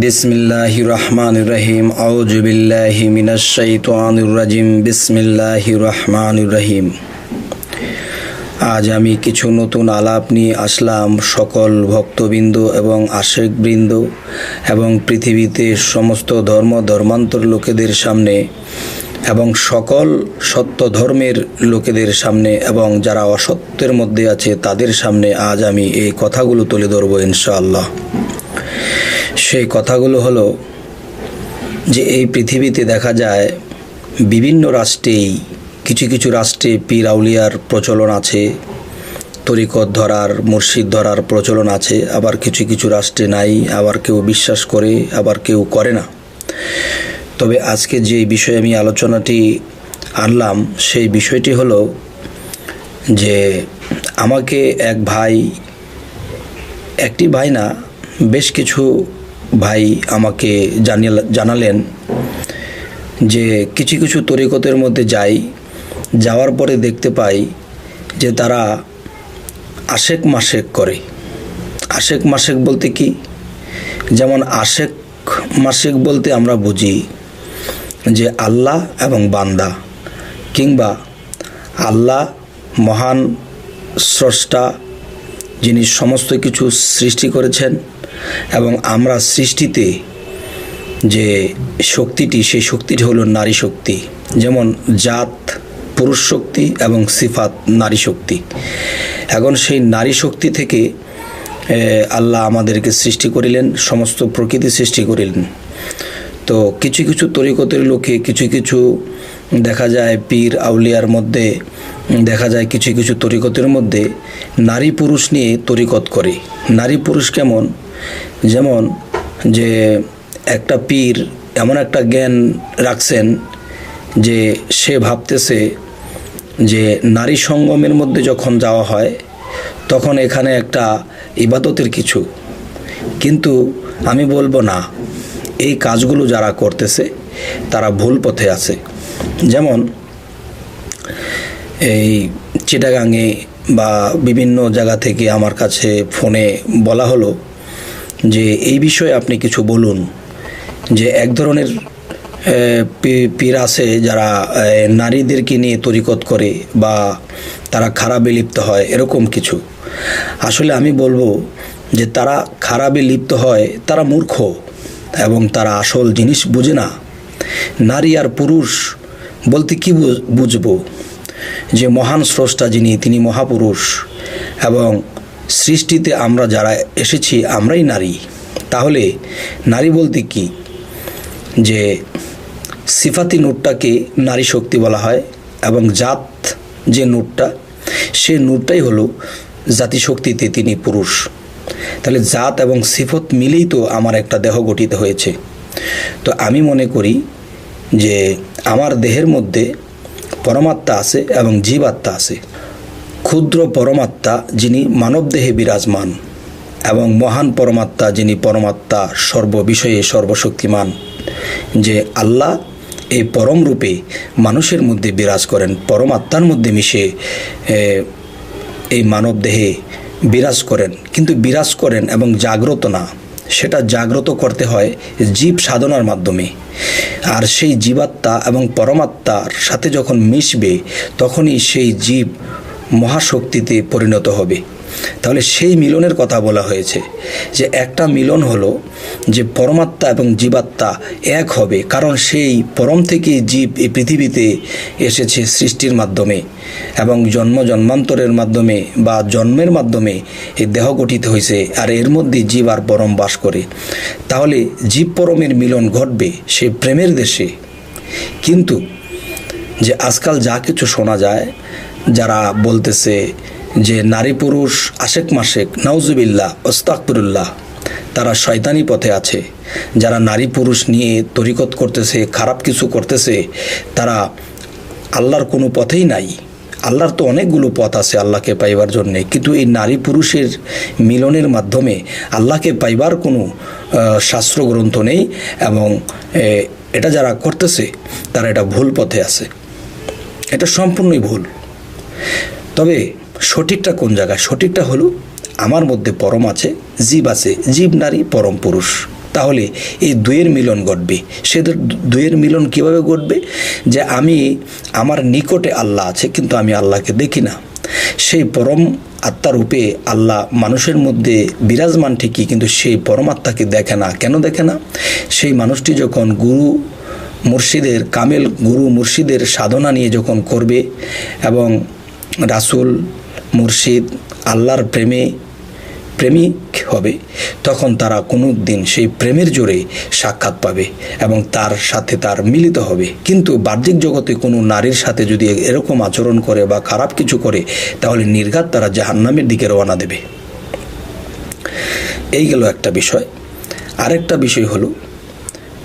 বিসমিল্লাহি রহমান রহিম আউজুবিল্লাহি মিনাশাইতানুর রাজিম বিসমিল্লাহি রহমান রহিম আজ আমি কিছু নতুন আলাপ নিয়ে আসলাম সকল ভক্তবৃন্দ এবং আশেকবৃন্দ এবং পৃথিবীতে সমস্ত ধর্ম ধর্মান্তর লোকেদের সামনে এবং সকল সত্য ধর্মের লোকেদের সামনে এবং যারা অসত্যের মধ্যে আছে তাদের সামনে আজ আমি এই কথাগুলো তুলে ধরবো ইনশাআল্লাহ। সেই কথাগুলো হলো যে এই পৃথিবীতে দেখা যায় বিভিন্ন রাষ্ট্রেই কিছু কিছু রাষ্ট্রে পীর আউলিয়ার প্রচলন আছে, তরিকত ধরার, মুর্শিদ ধরার প্রচলন আছে, আবার কিছু কিছু রাষ্ট্রে নাই, আবার কেউ বিশ্বাস করে, আবার কেউ করে না। তবে আজকে যে বিষয়ে আমি আলোচনাটি আনলাম, সেই বিষয়টি হলো যে আমাকে এক ভাই, একটি ভাই না, বেশ কিছু ভাই আমাকে জানালেন যে কিছু কিছু তরিকতের মধ্যে যাই, যাওয়ার পরে দেখতে পাই যে তারা আশেক মাসেক করে। আশেক মাসেক বলতে কি? যেমন আশেক মাসেক বলতে আমরা বুঝি যে আল্লাহ এবং বান্দা কিংবা আল্লাহ মহান স্রষ্টা যিনি সমস্ত কিছু সৃষ্টি করেছেন এবং আমরা সৃষ্টিতে যে শক্তিটি, সেই শক্তিটি হলো নারী শক্তি, যেমন জাত, পুরুষ শক্তি এবং সিফাত নারী শক্তি। এখন সেই নারী শক্তি থেকে আল্লাহ আমাদেরকে সৃষ্টি করিলেন, সমস্ত প্রকৃতি সৃষ্টি করিলেন। তো কিছু কিছু তরিকতের লোকে কিছু কিছু দেখা যায় পীর আউলিয়ার মধ্যে, দেখা যায় কিছু কিছু তরিকতের মধ্যে, নারী পুরুষ নিয়ে তরিকত করে। নারী পুরুষ কেমন? যেমন যে একটা পীর এমন একটা জ্ঞান রাখছেন যে সে ভাবতেছে যে নারী সঙ্গমের মধ্যে যখন যাওয়া হয়, তখন এখানে একটা ইবাদতের কিছু। কিন্তু আমি বলব না, এই কাজগুলো যারা করতেছে, তারা ভুল পথে আছে। যেমন এই চিটাগাঙে বা বিভিন্ন জায়গা থেকে আমার কাছে ফোনে বলা হলো যে এই বিষয়ে আপনি কিছু বলুন যে এক ধরনের পীর আছে যারা নারীদেরকে নিয়ে তরিকত করে বা তারা খারাপে লিপ্ত হয়, এরকম কিছু। আসলে আমি বলব যে তারা খারাপে লিপ্ত হয়, তারা মূর্খ এবং তারা আসল জিনিস বুঝে না। নারী আর পুরুষ বলতে কি বুঝব? যে মহান স্রষ্টা যিনি, তিনি মহাপুরুষ এবং সৃষ্টিতে আমরা যারা এসেছি, আমরাই নারী। তাহলে নারী বলতে কি? যে সিফাতি নূরটাকে নারী শক্তি বলা হয় এবং জাত যে নূরটা, সে নূরটাই হলো জাতিশক্তিতে তিনি পুরুষ। তাহলে জাত এবং সিফত মিলেই তো আমার একটা দেহ গঠিত হয়েছে। তো আমি মনে করি যে আমার দেহের মধ্যে পরমাত্মা আছে এবং জীবাত্মা আছে। ক্ষুদ্র পরমাত্মা যিনি মানবদেহে বিরাজমান এবং মহান পরমাত্মা যিনি পরমাত্মা সর্ববিষয়ে সর্বশক্তিমান, যে আল্লাহ এই পরম রূপে মানুষের মধ্যে বিরাজ করেন, পরমাত্মার মধ্যে মিশে এই মানব দেহে বিরাজ করেন। কিন্তু বিরাজ করেন এবং জাগ্রত না। সেটা জাগ্রত করতে হয় জীব সাধনার মাধ্যমে। আর সেই জীবাত্মা এবং পরমাত্মার সাথে যখন মিশবে, তখনই সেই জীব মহাশক্তিতে পরিণত হবে। তাহলে সেই মিলনের কথা বলা হয়েছে যে একটা মিলন হলো যে পরমাত্মা এবং জীবাত্মা এক হবে, কারণ সেই পরম থেকে জীব এই পৃথিবীতে এসেছে সৃষ্টির মাধ্যমে এবং জন্ম জন্মান্তরের মাধ্যমে বা জন্মের মাধ্যমে এই দেহ গঠিত হয়েছে আর এর মধ্যে জীব আর পরম বাস করে। তাহলে জীব পরমের মিলন ঘটবে সেই প্রেমের দেশে। কিন্তু যে আজকাল যা কিছু শোনা যায়, যারা বলতেছে যে নারী পুরুষ আশেক মাসেক নাউজুবিল্লাহ ওস্তাকবরুল্লাহ তারা শয়তানি পথে আছে। যারা নারী পুরুষ নিয়ে তরিকত করতেছে, খারাপ কিছু করতেছে, তারা আল্লাহর কোনো পথেই নাই। আল্লাহর তো অনেকগুলো পথ আছে আল্লাহকে পাইবার জন্যে। কিন্তু এই নারী পুরুষের মিলনের মাধ্যমে আল্লাহকে পাইবার কোনো শাস্ত্র গ্রন্থ নেই এবং এটা যারা করতেছে, তারা এটা ভুল পথে আছে। এটা সম্পূর্ণই ভুল। তবে সঠিকটা কোন জায়গায়? সঠিকটা হলো আমার মধ্যে পরম আছে, জীব আছে, জীব, নারী, পরম, পুরুষ। তাহলে এই দুয়ের মিলন ঘটবে। সে দুয়ের মিলন কীভাবে ঘটবে? যে আমি আমার নিকটে আল্লাহ আছে, কিন্তু আমি আল্লাহকে দেখি না। সেই পরম আত্মারূপে আল্লাহ মানুষের মধ্যে বিরাজমান ঠিকই, কিন্তু সেই পরমাত্মাকে দেখে না। কেন দেখে না? সেই মানুষটি যখন গুরু মুর্শিদের, কামেল গুরু মুর্শিদের সাধনা নিয়ে যখন করবে এবং রাসূল মুর্শিদ আল্লাহর প্রেমে প্রেমিক হবে, তখন তারা কোনো দিন সেই প্রেমের জোরে সাক্ষাৎ পাবে এবং তার সাথে তার মিলিত হবে। কিন্তু বাহ্যিক জগতে কোনো নারীর সাথে যদি এরকম আচরণ করে বা খারাপ কিছু করে, তাহলে নির্ঘাত তারা জাহান্নামের দিকে রওনা দেবে। এই গেল একটা বিষয়। আরেকটা বিষয় হলো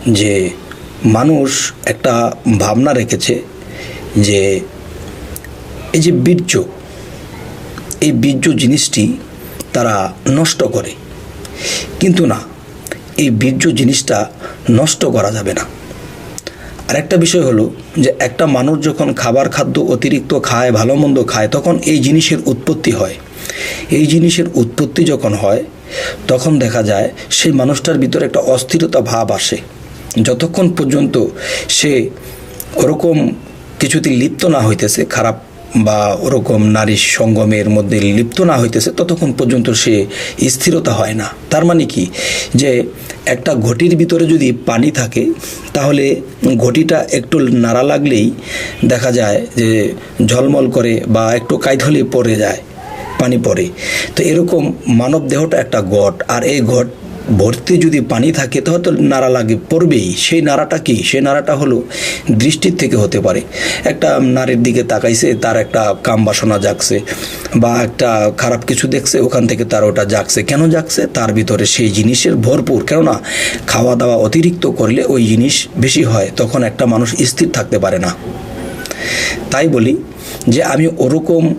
যে মানুষ একটা ভাবনা রেখেছে যে এই যে বীর্য এই বীর্য জিনিসটি তারা নষ্ট করে। কিন্তু না, এই বীর্য জিনিসটা নষ্ট করা যাবে না। আরেকটা বিষয় হলো যে একটা মানুষ যখন খাবার খাদ্য অতিরিক্ত খায়, ভালো মন্দ খায়, তখন এই জিনিসের উৎপত্তি হয়। এই জিনিসের উৎপত্তি যখন হয়, তখন দেখা যায় সেই মানুষটার ভিতরে একটা অস্থিরতা ভাব আসে। যতক্ষণ পর্যন্ত সে ওরকম কিছুতে লিপ্ত না হইতেছে, খারাপ বা ওরকম নারী সঙ্গমের মধ্যে লিপ্ত না হইতেছে, ততক্ষণ পর্যন্ত সে স্থিরতা হয় না। তার মানে কি? যে একটা ঘটির ভিতরে যদি পানি থাকে, তাহলে ঘটিটা একটু নাড়া লাগলেই দেখা যায় যে ঝলমল করে বা একটু কাইথলে পড়ে যায়, পানি পড়ে। তো এরকম মানব দেহটা একটা ঘট আর এই ঘট ভর্তি যদি পানি থাকে, তাহলে তো নাড়া লাগে, পড়বেই। সেই নাড়াটা কি? সেই নাড়াটা হলো দৃষ্টির থেকে হতে পারে। একটা নারীর দিকে তাকাইছে, তার একটা কাম বাসনা জাগছে, বা একটা খারাপ কিছু দেখছে, ওখান থেকে তার ওটা জাগছে। কেন জাগছে? তার ভিতরে সেই জিনিসের ভরপুর। কেননা খাওয়া দাওয়া অতিরিক্ত করলে ওই জিনিস বেশি হয়, তখন একটা মানুষ স্থির থাকতে পারে না। তাই বলি যে, আমি ওরকম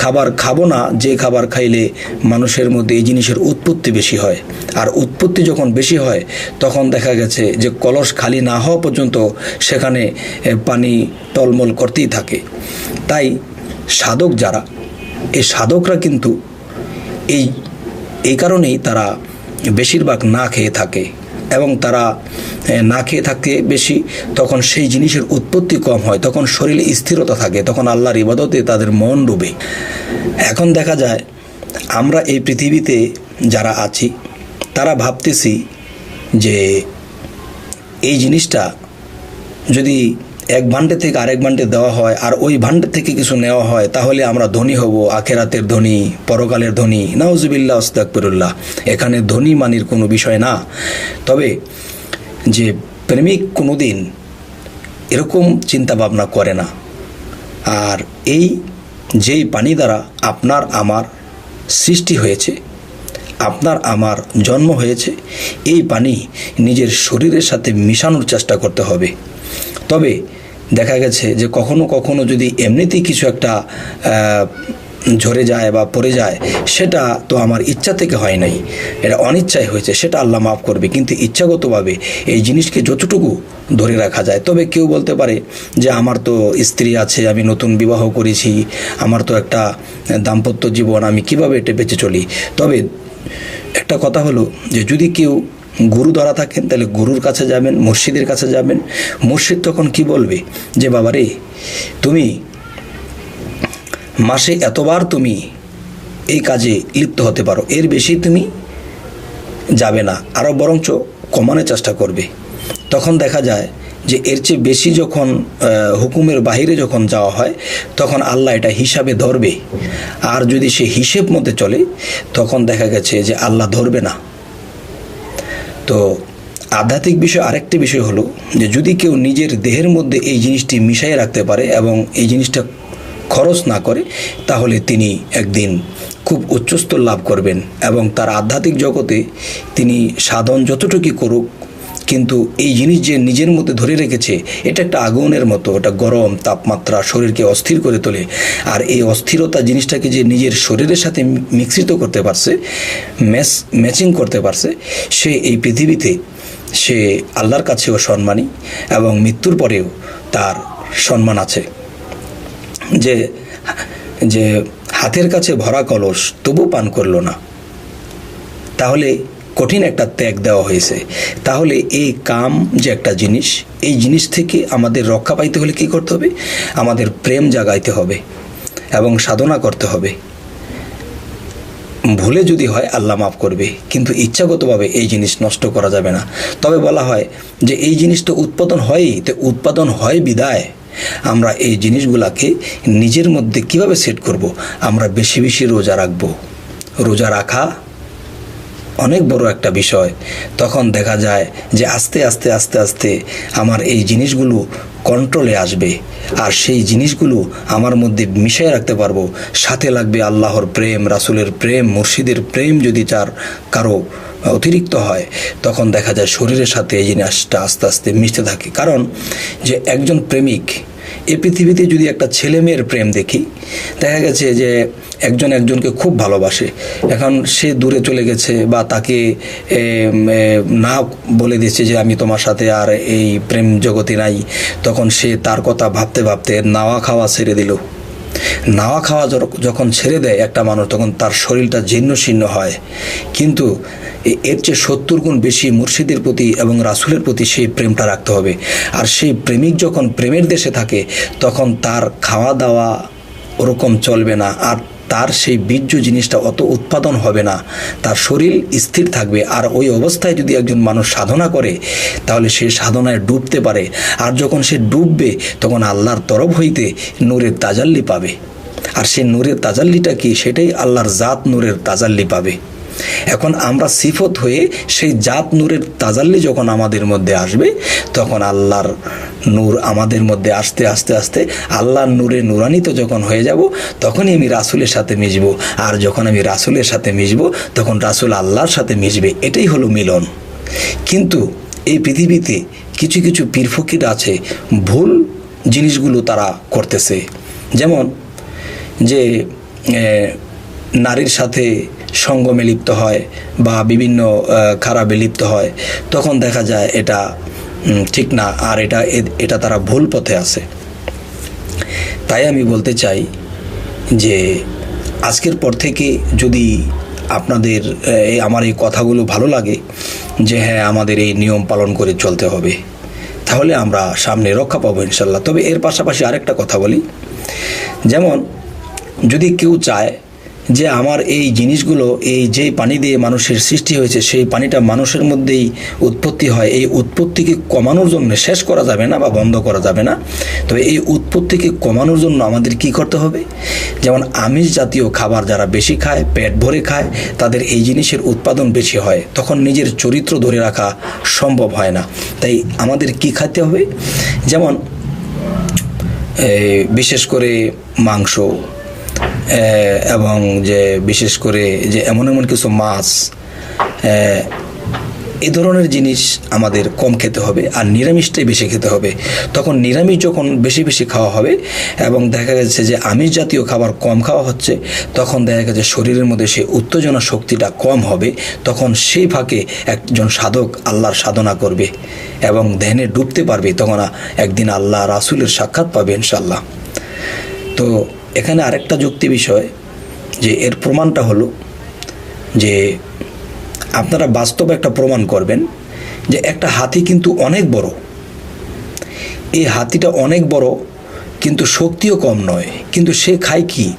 খাবার খাব না, যে খাবার খাইলে মানুষের মধ্যে এই জিনিসের উৎপত্তি বেশি হয়। আর উৎপত্তি যখন বেশি হয়, তখন দেখা গেছে যে কলস খালি না হওয়া পর্যন্ত সেখানে পানি টলমল করতেই থাকে। তাই সাধক যারা এই সাধকরা কিন্তু এই এই কারণেই তারা বেশিরভাগ না খেয়ে থাকে। এবং তারা না খেয়ে থাকে বেশি, তখন সেই জিনিসের উৎপত্তি কম হয়, তখন শরীরে স্থিরতা থাকে, তখন আল্লাহর ইবাদতে তাদের মন ডুবে। এখন দেখা যায়, আমরা এই পৃথিবীতে যারা আছি, তারা ভাবতেছি যে এই জিনিসটা যদি এক ভান্ডে থেকে আরেক ভান্ডে দেওয়া হয়, আর ওই ভান্ডে থেকে কিছু নেওয়া হয়, তাহলে আমরা ধনী হব, আখেরাতের ধনী, পরকালের ধনী। নাউজুবিল্লাহ ওস্তাকবিরুল্লাহ এখানে ধনী মানির কোনো বিষয় না। তবে যে প্রেমিক কোনো দিন এরকম চিন্তা ভাবনা করে না। আর এই যেই পানি দ্বারা আপনার আমার সৃষ্টি হয়েছে, আপনার আমার জন্ম হয়েছে, এই পানি নিজের শরীরের সাথে মিশানোর চেষ্টা করতে হবে। তবে দেখা গেছে যে কখনো কখনো যদি এমনিতেই কিছু একটা ঝরে যায় বা পড়ে যায়, সেটা তো আমার ইচ্ছা থেকে হয় নাই। এটা অনিচ্ছায় হয়েছে, সেটা আল্লাহ মাফ করবে। কিন্তু ইচ্ছাগতভাবে এই জিনিসকে যতটুকু ধরে রাখা যায়, তবে কেউ বলতে পারে যে আমার তো স্ত্রী আছে, আমি নতুন বিবাহ করেছি, আমার তো একটা দাম্পত্য জীবন, আমি কীভাবে এটা বেঁচে চলি? তবে একটা কথা হলো যে যদি কেউ গুরু ধরা থাকেন, তাহলে গুরুর কাছে যাবেন, মুর্শিদের কাছে যাবেন। মুর্শিদ তখন কি বলবে? যে বাবা রে তুমি মাসে এতবার তুমি এই কাজে লিপ্ত হতে পারো। এর বেশি তুমি যাবে না। আরও বরঞ্চ কমানোর চেষ্টা করবে। তখন দেখা যায় যে, এর চেয়ে বেশি যখন হুকুমের বাহিরে যখন যাওয়া হয়, তখন আল্লাহ এটা হিসাবে ধরবে। আর যদি সে হিসেব মতে চলে, তখন দেখা গেছে যে, আল্লাহ ধরবে না। তো আধ্যাত্মিক বিষয় আরেকটি বিষয় হলো যে যদি কেউ নিজের দেহের মধ্যে এই জিনিসটি মিশাইয়ে রাখতে পারে এবং এই জিনিসটা খরচ না করে, তাহলে তিনি একদিন খুব উচ্চস্তর লাভ করবেন এবং তার আধ্যাত্মিক জগতে তিনি সাধন যতটুকু করুক কিন্তু এই জিনিস যে নিজের মধ্যে ধরে রেখেছে, এটা একটা আগুনের মতো, ওটা গরম তাপমাত্রা শরীরকে অস্থির করে তোলে। আর এই অস্থিরতা জিনিসটাকে যে নিজের শরীরের সাথে মিশ্রিত করতে পারছে, ম্যাচ, ম্যাচিং করতে পারছে, সে এই পৃথিবীতে, সে আল্লাহর কাছেও সম্মানী এবং মৃত্যুর পরেও তার সম্মান আছে। যে যে হাতের কাছে ভরা কলস তবু পান করল না। তাহলে কঠিন একটা ত্যাগ দেওয়া হয়েছে। তাহলে এই কাম যে একটা জিনিস, এই জিনিস থেকে আমাদের রক্ষা পাইতে হলে কি করতে হবে? আমাদের প্রেম জাগাইতে হবে এবং সাধনা করতে হবে। ভুলে যদি হয় আল্লাহ মাফ করবে, কিন্তু ইচ্ছাগতভাবে এই জিনিস নষ্ট করা যাবে না। তবে বলা হয় যে এই জিনিস তো উৎপাদন হয়ই, তো উৎপাদন হয় বিদায়। আমরা এই জিনিসগুলাকে নিজের মধ্যে কীভাবে সেট করব? আমরা বেশি বেশি রোজা রাখব। রোজা রাখা অনেক বড় একটা বিষয়। তখন দেখা যায় যে আস্তে আস্তে আস্তে আস্তে আমার এই জিনিসগুলো কন্ট্রোলে আসবে। আর সেই জিনিসগুলো আমার মধ্যে মিশিয়ে রাখতে পারব। সাথে লাগবে আল্লাহর প্রেম, রাসুলের প্রেম, মুর্শিদের প্রেম যদি চার কারও অতিরিক্ত হয়, তখন দেখা যায় শরীরের সাথে এই জিনিসটা আস্তে আস্তে মিশতে থাকে। কারণ যে একজন প্রেমিক, এ পৃথিবীতে যদি একটা ছেলে মেয়ের প্রেম দেখি, দেখা গেছে যে একজন একজনকে খুব ভালোবাসে। এখন সে দূরে চলে গেছে বা তাকে না বলে দিচ্ছে যে আমি তোমার সাথে আর এই প্রেম জগতে নাই। তখন সে তার কথা ভাবতে ভাবতে নাওয়া খাওয়া ছেড়ে দিল। নাওয়া খাওয়া যখন ছেড়ে দেয় একটা মানুষ, তখন তার শরীরটা জীর্ণ শীর্ণ হয়। কিন্তু এর চেয়ে সত্তর গুণ বেশি মুর্শিদের প্রতি এবং রাসুলের প্রতি সেই প্রেমটা রাখতে হবে। আর সেই প্রেমিক যখন প্রেমের দেশে থাকে, তখন তার খাওয়া দাওয়া ওরকম চলবে না। আর তার সেই বীর্য জিনিসটা অত উৎপাদন হবে না। তার শরীর স্থির থাকবে। আর ওই অবস্থায় যদি একজন মানুষ সাধনা করে, তাহলে সে সাধনায় ডুবতে পারে। আর যখন সে ডুববে, তখন আল্লাহর তরফ হইতে নূরের তাজাল্লি পাবে। আর সে নূরের তাজাল্লিটা কি? সেটাই আল্লাহর জাত নূরের তাজাল্লি পাবে। এখন আমরা সিফত হয়ে সেই জাত নূরের তাজাল্লি যখন আমাদের মধ্যে আসবে, তখন আল্লাহর নূর আমাদের মধ্যে আসতে আসতে আসতে আল্লাহর নূরে নূরান্বিত যখন হয়ে যাব, তখনই আমি রাসুলের সাথে মিশবো। আর যখন আমি রাসুলের সাথে মিশবো, তখন রাসুল আল্লাহর সাথে মিশবে। এটাই হলো মিলন। কিন্তু এই পৃথিবীতে কিছু কিছু পীর ফকির আছে, ভুল জিনিসগুলো তারা করতেছে। যেমন যে নারীর সাথে সঙ্গমে লিপ্ত হয় বা বিভিন্ন খারাপে লিপ্ত হয়, তখন দেখা যায় এটা ঠিক না, আর এটা এটা তারা ভুল পথে আছে। তাই আমি বলতে চাই যে আজকের পর থেকে যদি আপনাদের এই আমার এই কথাগুলো ভালো লাগে, যে হ্যাঁ আমাদের এই নিয়ম পালন করে চলতে হবে, তাহলে আমরা সামনে রক্ষা পাবো ইনশাল্লাহ তবে এর পাশাপাশি আরেকটা কথা বলি, যেমন যদি কেউ চায় যে আমার এই জিনিসগুলো, এই যে পানি দিয়ে মানুষের সৃষ্টি হয়েছে, সেই পানিটা মানুষের মধ্যেই উৎপত্তি হয়। এই উৎপত্তিকে কমানোর জন্য শেষ করা যাবে না বা বন্ধ করা যাবে না। তবে এই উৎপত্তিকে কমানোর জন্য আমাদের কি করতে হবে? যেমন আমিষ জাতীয় খাবার যারা বেশি খায়, পেট ভরে খায়, তাদের এই জিনিসের উৎপাদন বেশি হয়। তখন নিজের চরিত্র ধরে রাখা সম্ভব হয় না। তাই আমাদের কি খাইতে হবে? যেমন বিশেষ করে মাংস। এবং যে বিশেষ করে যে এমন এমন কিছু মাছ এ, ধরনের জিনিস আমাদের কম খেতে হবে আর নিরামিষটাই বেশি খেতে হবে। তখন নিরামিষ যখন বেশি বেশি খাওয়া হবে এবং দেখা গেছে যে আমিষ জাতীয় খাবার কম খাওয়া হচ্ছে তখন দেখা গেছে শরীরের মধ্যে সেই উত্তেজনা শক্তিটা কম হবে তখন সেই ফাঁকে একজন সাধক আল্লাহর সাধনা করবে এবং ধ্যানে ডুবতে পারবে তখন একদিন আল্লাহ রাসুলের সাক্ষাৎ পাবে ইনশাল্লাহ তো এখানে আরেকটা যুক্তি বিষয় যে এর প্রমাণটা হলো যে আপনারা বাস্তবে একটা প্রমাণ করবেন যে একটা হাতি কিন্তু অনেক বড়। এই হাতিটা অনেক বড়, কিন্তু শক্তিও কম নয়। কিন্তু সে খায় কি?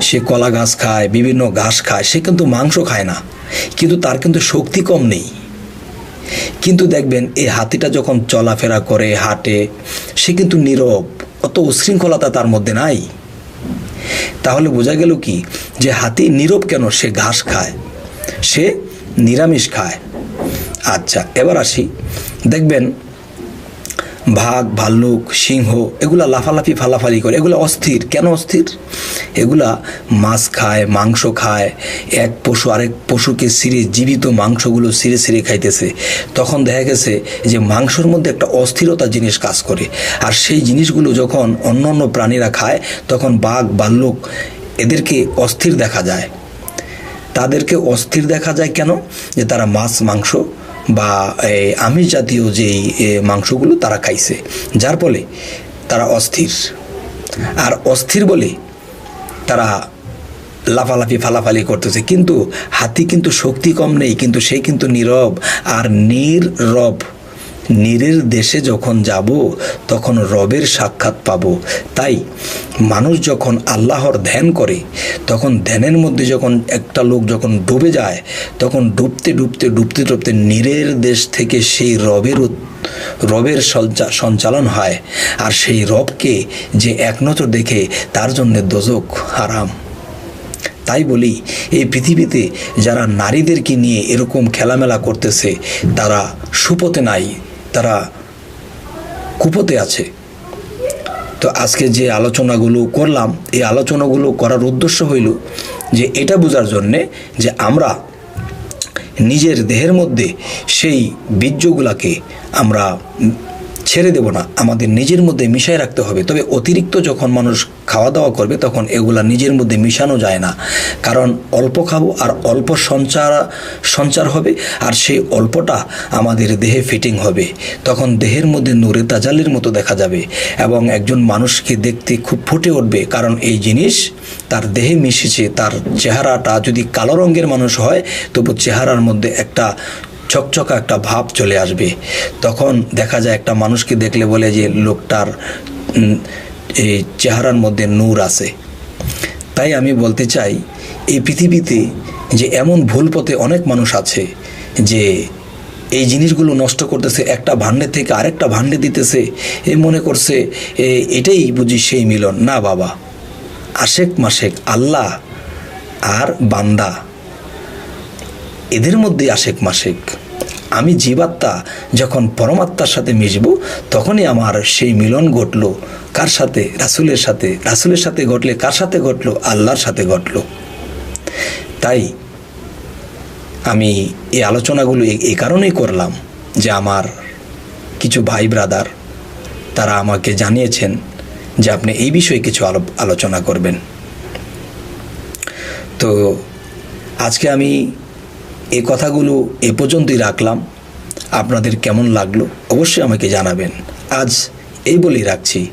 সে কলা ঘাস খায়, বিভিন্ন ঘাস খায়, সে কিন্তু মাংস খায় না। কিন্তু তার কিন্তু শক্তি কম নেই। কিন্তু দেখবেন, এই হাতিটা যখন চলাফেরা করে, হাঁটে, সে কিন্তু নীরব, অত উশৃঙ্খলতা তার মধ্যে নাই। তাহলে বোঝা গেল কি? যে হাতি নীরব কেন? সে ঘাস খায়। সে নিরামিষ খায়। আচ্ছা এবার আসি। দেখবেন ভাগ, ভাল্লুক, সিংহ, এগুলা লাফালাফি, ফালাফালি করে। এগুলো অস্থির। কেন অস্থির? এগুলা মাছ খায়, মাংস খায়, এক পশু আরেক পশুকে সিরে জীবিত মাংসগুলো সিরে সিরে খাইতেছে। তখন দেখা গেছে যে মাংসর মধ্যে একটা অস্থিরতা জিনিস কাজ করে। আর সেই জিনিসগুলো যখন অন্য অন্য প্রাণীরা খায়, তখন বাঘ, ভাল্লুক এদেরকে অস্থির দেখা যায়। তাদেরকে অস্থির দেখা যায় কেন? যে তারা মাছ, মাংস বা আমিষ জাতীয় যেই মাংসগুলো তারা খাইছে। যার ফলে তারা অস্থির। আর অস্থির বলে তারা লাফালাফি, ফালাফালি করতেছে। কিন্তু হাতি কিন্তু শক্তি কম নেই, কিন্তু সে কিন্তু নীরব আর নীরব নীরের দেশে যখন যাব, তখন রবের সাক্ষাৎ পাব। তাই মানুষ যখন আল্লাহর ধ্যান করে, তখন ধ্যানের মধ্যে যখন একটা লোক যখন ডুবে যায়, তখন ডুবতে ডুবতে ডুবতে ডুবতে নীরের দেশ থেকে সেই রবের রবের সঞ্চা- সঞ্চালন হয়। আর সেই রবকে যে এক নজর দেখে, তার জন্য দোজক হারাম। তাই বলি, এই পৃথিবীতে যারা নারীদেরকে নিয়ে এরকম খেলামেলা করতেছে, তারা সুপথে নাই। তারা কুপোতে আছে। তো আজকে যে আলোচনাগুলো করলাম, এই আলোচনাগুলো করার উদ্দেশ্য হইল যে এটা বোঝার জন্যে যে আমরা নিজের দেহের মধ্যে সেই বীর্যগুলাকে আমরা ছেড়ে দেব না। আমাদের নিজের মধ্যে মিশায় রাখতে হবে। তবে অতিরিক্ত যখন মানুষ খাওয়া দাওয়া করবে, তখন এগুলা নিজের মধ্যে মিশানো যায় না। কারণ অল্প খাব আর অল্প সঞ্চার সঞ্চার হবে, আর সেই অল্পটা আমাদের দেহে ফিটিং হবে। তখন দেহের মধ্যে নূরে তাজালির মতো দেখা যাবে এবং একজন মানুষকে দেখতে খুব ফুটে উঠবে। কারণ এই জিনিস তার দেহে মিশেছে, তার চেহারাটা যদি কালো রঙের মানুষ হয়, তবু চেহারার মধ্যে একটা চকচকা একটা ভাব চলে আসবে। তখন দেখা যায় একটা মানুষকে দেখলে বলে যে লোকটার এই চেহারার মধ্যে নূর আছে। তাই আমি বলতে চাই, এই পৃথিবীতে যে এমন ভুল পথে অনেক মানুষ আছে, যে এই জিনিসগুলো নষ্ট করতেছে, একটা ভান্ডে থেকে আরেকটা ভাণ্ডে দিতেছে, এ মনে করছে এটাই বুঝি সেই মিলন। না বাবা, আশেক মাসেক আল্লাহ আর বান্দা। এদের মধ্যে আশেক মাসেক আমি জীবাত্মা যখন পরমাত্মার সাথে মিশব, তখনই আমার সেই মিলন ঘটলো। কার সাথে? রাসুলের সাথে। রাসুলের সাথে ঘটলে কার সাথে ঘটলো? আল্লাহর সাথে ঘটলো। তাই আমি এই আলোচনাগুলো এই- কারণেই করলাম যে আমার কিছু ভাই ব্রাদার, তারা আমাকে জানিয়েছেন যে আপনি এই বিষয়ে কিছু আলো- আলোচনা করবেন। তো আজকে আমি এই কথাগুলো এ পর্যন্তই রাখলাম। আপনাদের কেমন লাগল অবশ্যই আমাকে জানাবেন। আজ এই বলেই রাখছি।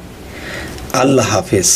আল্লাহ হাফেজ।